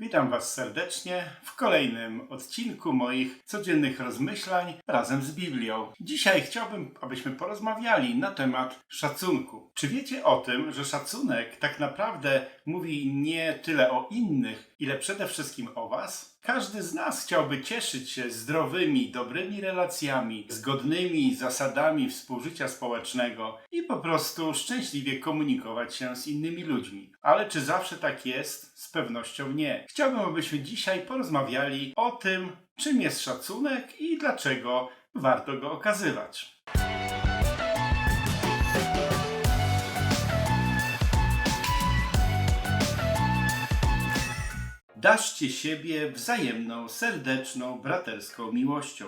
Witam Was serdecznie w kolejnym odcinku moich codziennych rozmyślań razem z Biblią. Dzisiaj chciałbym, abyśmy porozmawiali na temat szacunku. Czy wiecie o tym, że szacunek tak naprawdę mówi nie tyle o innych, ile przede wszystkim o Was? Każdy z nas chciałby cieszyć się zdrowymi, dobrymi relacjami, zgodnymi zasadami współżycia społecznego i po prostu szczęśliwie komunikować się z innymi ludźmi. Ale czy zawsze tak jest? Z pewnością nie. Chciałbym, abyśmy dzisiaj porozmawiali o tym, czym jest szacunek i dlaczego warto go okazywać. Daszcie siebie wzajemną, serdeczną, braterską miłością.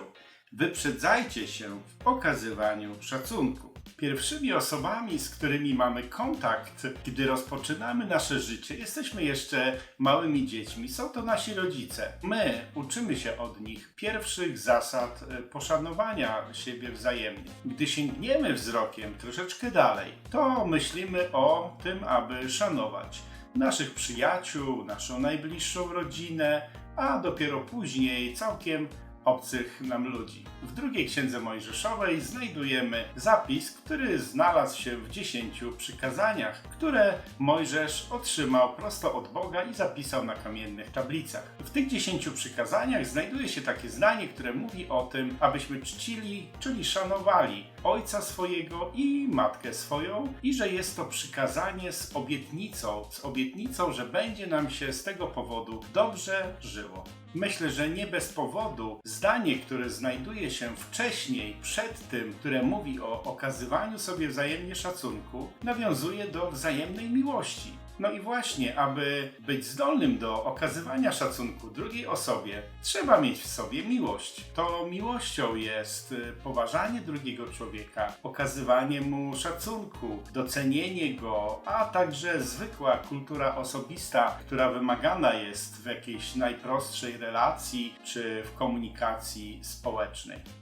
Wyprzedzajcie się w okazywaniu szacunku. Pierwszymi osobami, z którymi mamy kontakt, gdy rozpoczynamy nasze życie, jesteśmy jeszcze małymi dziećmi. Są to nasi rodzice. My uczymy się od nich pierwszych zasad e, poszanowania siebie wzajemnie. Gdy sięgniemy wzrokiem troszeczkę dalej, to myślimy o tym, aby szanować naszych przyjaciół, naszą najbliższą rodzinę, a dopiero później całkiem obcych nam ludzi. W drugiej księdze Mojżeszowej znajdujemy zapis, który znalazł się w dziesięciu przykazaniach, które Mojżesz otrzymał prosto od Boga i zapisał na kamiennych tablicach. W tych dziesięciu przykazaniach znajduje się takie zdanie, które mówi o tym, abyśmy czcili, czyli szanowali ojca swojego i matkę swoją, i że jest to przykazanie z obietnicą, z obietnicą, że będzie nam się z tego powodu dobrze żyło. Myślę, że nie bez powodu zdanie, które znajduje się wcześniej, przed tym, które mówi o okazywaniu sobie wzajemnie szacunku, nawiązuje do wzajemnej miłości. No i właśnie, aby być zdolnym do okazywania szacunku drugiej osobie, trzeba mieć w sobie miłość. To miłością jest y, poważanie drugiego człowieka, okazywanie mu szacunku, docenienie go, a także zwykła kultura osobista, która wymagana jest w jakiejś najprostszej relacji czy w komunikacji społecznej.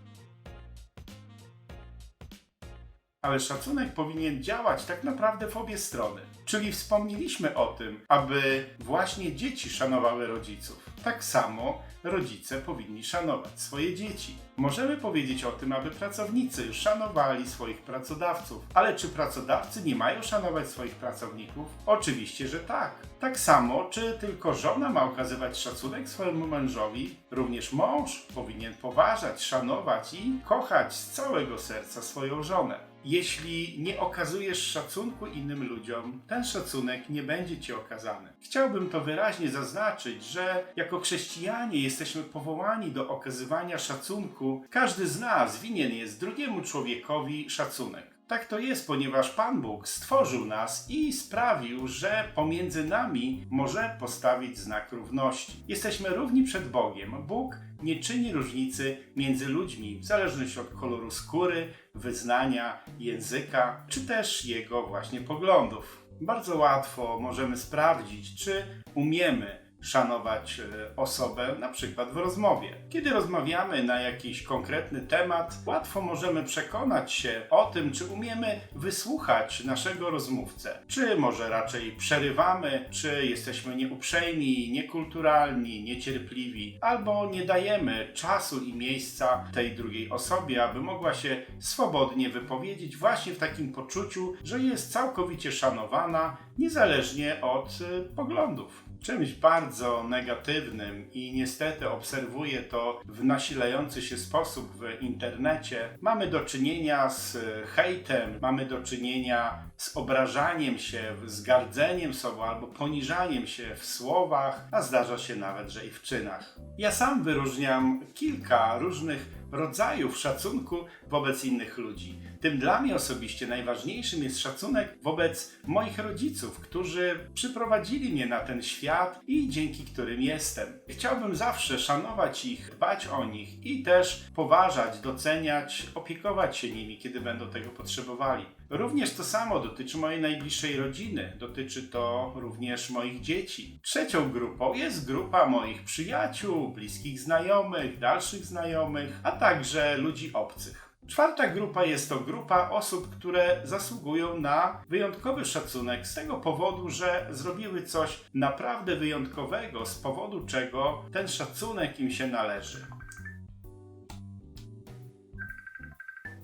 Ale szacunek powinien działać tak naprawdę w obie strony. Czyli wspomnieliśmy o tym, aby właśnie dzieci szanowały rodziców. Tak samo rodzice powinni szanować swoje dzieci. Możemy powiedzieć o tym, aby pracownicy szanowali swoich pracodawców. Ale czy pracodawcy nie mają szanować swoich pracowników? Oczywiście, że tak. Tak samo, czy tylko żona ma okazywać szacunek swojemu mężowi, również mąż powinien poważać, szanować i kochać z całego serca swoją żonę. Jeśli nie okazujesz szacunku innym ludziom, ten szacunek nie będzie ci okazany. Chciałbym to wyraźnie zaznaczyć, że jako chrześcijanie jesteśmy powołani do okazywania szacunku. Każdy z nas winien jest drugiemu człowiekowi szacunek. Tak to jest, ponieważ Pan Bóg stworzył nas i sprawił, że pomiędzy nami może postawić znak równości. Jesteśmy równi przed Bogiem. Bóg nie czyni różnicy między ludźmi w zależności od koloru skóry, wyznania, języka, czy też jego właśnie poglądów. Bardzo łatwo możemy sprawdzić, czy umiemy szanować e, osobę, na przykład w rozmowie. Kiedy rozmawiamy na jakiś konkretny temat, łatwo możemy przekonać się o tym, czy umiemy wysłuchać naszego rozmówcę. Czy może raczej przerywamy, czy jesteśmy nieuprzejmi, niekulturalni, niecierpliwi, albo nie dajemy czasu i miejsca tej drugiej osobie, aby mogła się swobodnie wypowiedzieć właśnie w takim poczuciu, że jest całkowicie szanowana, niezależnie od e, poglądów czymś bardzo negatywnym i niestety obserwuję to w nasilający się sposób w internecie. Mamy do czynienia z hejtem, mamy do czynienia z obrażaniem się, z gardzeniem sobą albo poniżaniem się w słowach, a zdarza się nawet, że i w czynach. Ja sam wyróżniam kilka różnych rodzajów szacunku wobec innych ludzi. Tym dla mnie osobiście najważniejszym jest szacunek wobec moich rodziców, którzy przyprowadzili mnie na ten świat i dzięki którym jestem. Chciałbym zawsze szanować ich, dbać o nich i też poważać, doceniać, opiekować się nimi, kiedy będą tego potrzebowali. Również to samo dotyczy mojej najbliższej rodziny, dotyczy to również moich dzieci. Trzecią grupą jest grupa moich przyjaciół, bliskich znajomych, dalszych znajomych, a także ludzi obcych. Czwarta grupa jest to grupa osób, które zasługują na wyjątkowy szacunek z tego powodu, że zrobiły coś naprawdę wyjątkowego, z powodu czego ten szacunek im się należy.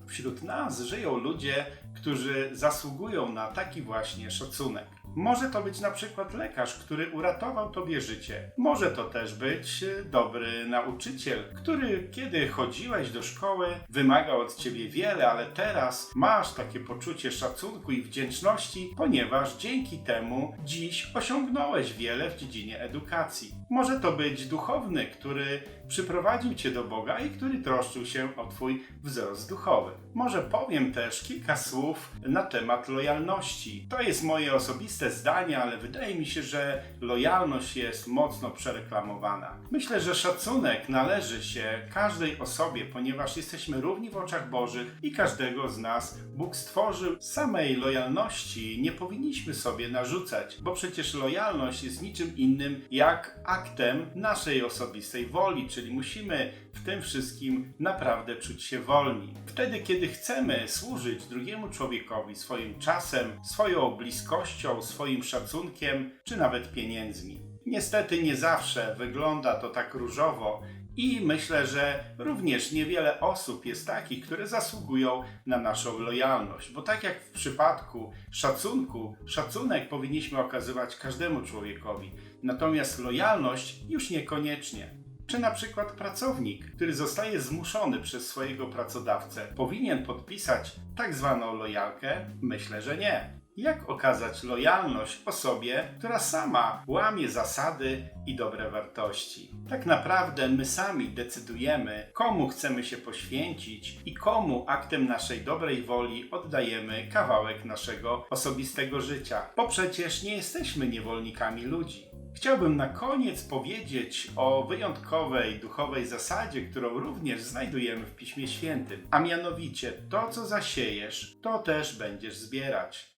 Wśród nas żyją ludzie, którzy zasługują na taki właśnie szacunek. Może to być na przykład lekarz, który uratował tobie życie. Może to też być e, dobry nauczyciel, który kiedy chodziłeś do szkoły, wymagał od ciebie wiele, ale teraz masz takie poczucie szacunku i wdzięczności, ponieważ dzięki temu dziś osiągnąłeś wiele w dziedzinie edukacji. Może to być duchowny, który przyprowadził cię do Boga i który troszczył się o twój wzrost duchowy. Może powiem też kilka słów na temat lojalności. To jest moje osobiste zdanie, ale wydaje mi się, że lojalność jest mocno przereklamowana. Myślę, że szacunek należy się każdej osobie, ponieważ jesteśmy równi w oczach Bożych i każdego z nas Bóg stworzył. Samej lojalności nie powinniśmy sobie narzucać, bo przecież lojalność jest niczym innym jak aktem naszej osobistej woli, czyli musimy w tym wszystkim naprawdę czuć się wolni. Wtedy, kiedy chcemy służyć drugiemu człowiekowi swoim czasem, swoją bliskością, swoim szacunkiem, czy nawet pieniędzmi. Niestety nie zawsze wygląda to tak różowo i myślę, że również niewiele osób jest takich, które zasługują na naszą lojalność, bo tak jak w przypadku szacunku, szacunek powinniśmy okazywać każdemu człowiekowi, natomiast lojalność już niekoniecznie. Czy na przykład pracownik, który zostaje zmuszony przez swojego pracodawcę, powinien podpisać tak zwaną lojalkę? Myślę, że nie. Jak okazać lojalność osobie, która sama łamie zasady i dobre wartości? Tak naprawdę my sami decydujemy, komu chcemy się poświęcić i komu aktem naszej dobrej woli oddajemy kawałek naszego osobistego życia, bo przecież nie jesteśmy niewolnikami ludzi. Chciałbym na koniec powiedzieć o wyjątkowej duchowej zasadzie, którą również znajdujemy w Piśmie Świętym, a mianowicie to, co zasiejesz, to też będziesz zbierać.